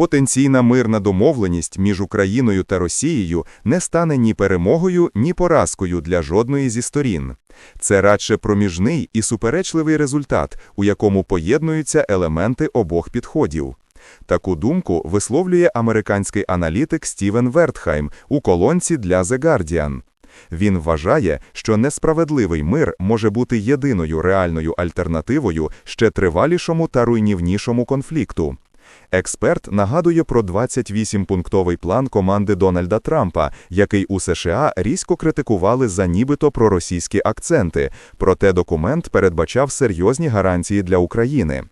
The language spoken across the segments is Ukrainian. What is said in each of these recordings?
Потенційна мирна домовленість між Україною та Росією не стане ні перемогою, ні поразкою для жодної зі сторін. Це радше проміжний і суперечливий результат, у якому поєднуються елементи обох підходів. Таку думку висловлює американський аналітик Стівен Вертхайм у колонці для The Guardian. Він вважає, що несправедливий мир може бути єдиною реальною альтернативою ще тривалішому та руйнівнішому конфлікту. Експерт нагадує про 28-пунктовий план команди Дональда Трампа, який у США різко критикували за нібито проросійські акценти, проте документ передбачав серйозні гарантії для України.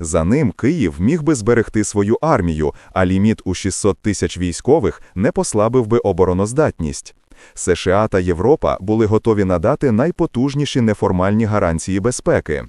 За ним Київ міг би зберегти свою армію, а ліміт у 600 тисяч військових не послабив би обороноздатність. США та Європа були готові надати найпотужніші неформальні гарантії безпеки.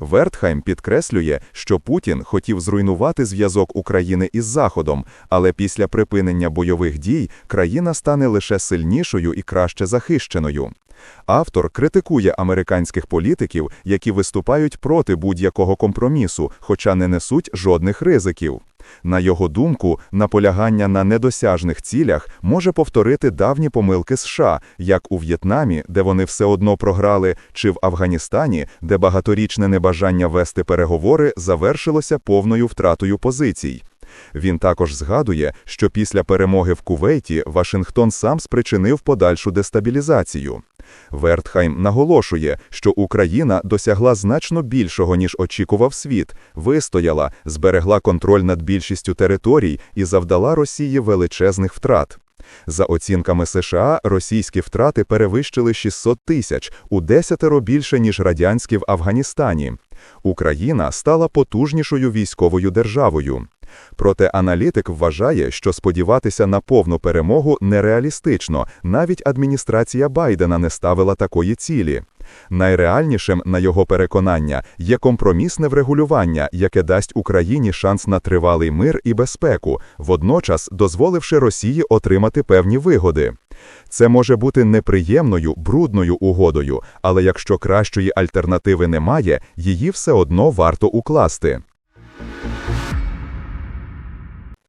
Вертхайм підкреслює, що Путін хотів зруйнувати зв'язок України із Заходом, але після припинення бойових дій країна стане лише сильнішою і краще захищеною. Автор критикує американських політиків, які виступають проти будь-якого компромісу, хоча не несуть жодних ризиків. На його думку, наполягання на недосяжних цілях може повторити давні помилки США, як у В'єтнамі, де вони все одно програли, чи в Афганістані, де багаторічне небажання вести переговори завершилося повною втратою позицій. Він також згадує, що після перемоги в Кувейті Вашингтон сам спричинив подальшу дестабілізацію. Вертхайм наголошує, що Україна досягла значно більшого, ніж очікував світ, вистояла, зберегла контроль над більшістю територій і завдала Росії величезних втрат. За оцінками США, російські втрати перевищили 600 тисяч, у десятеро більше, ніж радянські в Афганістані. Україна стала потужнішою військовою державою. Проте аналітик вважає, що сподіватися на повну перемогу нереалістично, навіть адміністрація Байдена не ставила такої цілі. Найреальнішим, на його переконання, є компромісне врегулювання, яке дасть Україні шанс на тривалий мир і безпеку, водночас дозволивши Росії отримати певні вигоди. Це може бути неприємною, брудною угодою, але якщо кращої альтернативи немає, її все одно варто укласти.